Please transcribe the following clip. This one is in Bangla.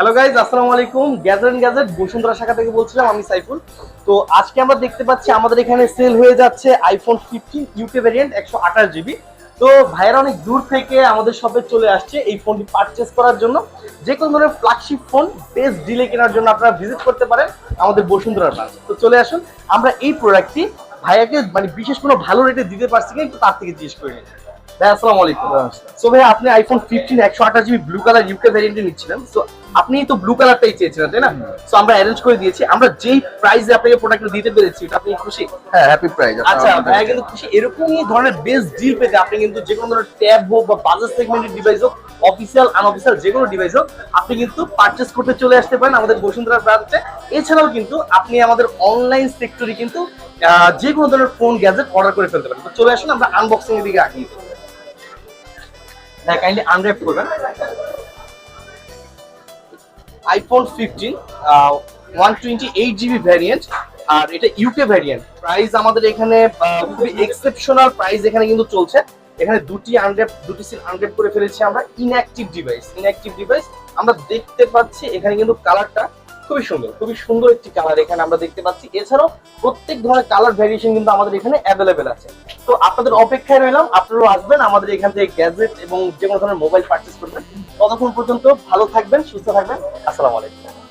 হ্যালো গাইজ আসসালামু আলাইকুম। গ্যাজেট গ্যাজেট বসুন্ধরা শাখা থেকে বলছিলাম, আমি সাইফুল। তো আজকে আমরা দেখতে পাচ্ছি, আমাদের এখানে সেল হয়ে যাচ্ছে আইফোন ফিফটিন ইউকে ভ্যারিয়েন্ট একশো আঠাশ জিবি তো ভাইয়েরা অনেক দূর থেকে আমাদের শপে চলে আসছে এই ফোনটি পারচেস করার জন্য। যে কোনো ধরনের ফ্ল্যাগশিপ ফোন বেস্ট ডিলে কেনার জন্য আপনারা ভিজিট করতে পারেন আমাদের বসুন্ধরার ব্রাঞ্চ তো চলে আসুন, আমরা এই প্রোডাক্টটি ভাইয়াকে মানে বিশেষ কোনো ভালো রেটে দিতে পারছি কিনা একটু তার থেকে জিজ্ঞেস করে নিই। ভাই আসসালামু আলাইকুম। সো ভাই আপনি আইফোন ফিফটিন একশো আঠাশ জিবি ব্লু কালার ইউকে ভ্যারিয়েন্টে নিচ্ছিলেন। সো আপনি তো ব্লু কালারটাই চেয়েছিলেন তাই না? সো আমরা অ্যারেঞ্জ করে দিয়েছি। আমরা যেই প্রাইসে আপনাকে প্রোডাক্টটা দিতে পেরেছি এটা আপনি খুশি? হ্যাঁ হ্যাপি প্রাইস আচ্ছা কিন্তু খুশি। এরকমই ধরনের বেস্ট ডিল পেতে আপনি কিন্তু যে কোনো ধরনের ট্যাব হোক বা বাজার সেগমেন্টের ডিভাইস হোক অফিসিয়াল আনঅফিসিয়াল যে কোনো ডিভাইস হোক আপনি কিন্তু পারচেস করতে চলে আসতে পারেন আমাদের বসুন্ধরা ব্রাঞ্চে এছাড়াও কিন্তু আপনি আমাদের অনলাইন সেক্টরে কিন্তু যে কোনো ধরনের ফোন গ্যাজেট অর্ডার করে ফেলতে পারেন। তো চলে আসুন আমরা আনবক্সিং এর দিকে দিই হ্যাঁ কাইন্ডলি আনর্যাপ করবেন iPhone fifteen one twenty eight GB variant আর এটা ইউকে ভ্যারিয়েন্ট প্রাইস আমাদের এখানে খুবই এক্সেপশনাল প্রাইস এখানে কিন্তু চলছে। এখানে দুটি আনরেপ দুটি সিল আনরেপ করে ফেলেছি আমরা। ইনঅ্যাক্টিভ ডিভাইস ইনঅ্যাক্টিভ ডিভাইস আমরা দেখতে পাচ্ছি এখানে কিন্তু কালারটা খুবই সুন্দর খুবই সুন্দর একটি কালার এখানে আমরা দেখতে পাচ্ছি। এছাড়াও প্রত্যেক ধরনের কালার ভ্যারিয়েশন কিন্তু আমাদের এখানে অ্যাভেলেবেল আছে। তো আপনাদের অপেক্ষায় রইলাম, আপনারাও আসবেন আমাদের এখান থেকে গ্যাজেট এবং যে কোনো ধরনের মোবাইল পার্চেস করবেন। ততক্ষণ পর্যন্ত ভালো থাকবেন, সুস্থ থাকবেন। আসসালামু আলাইকুম।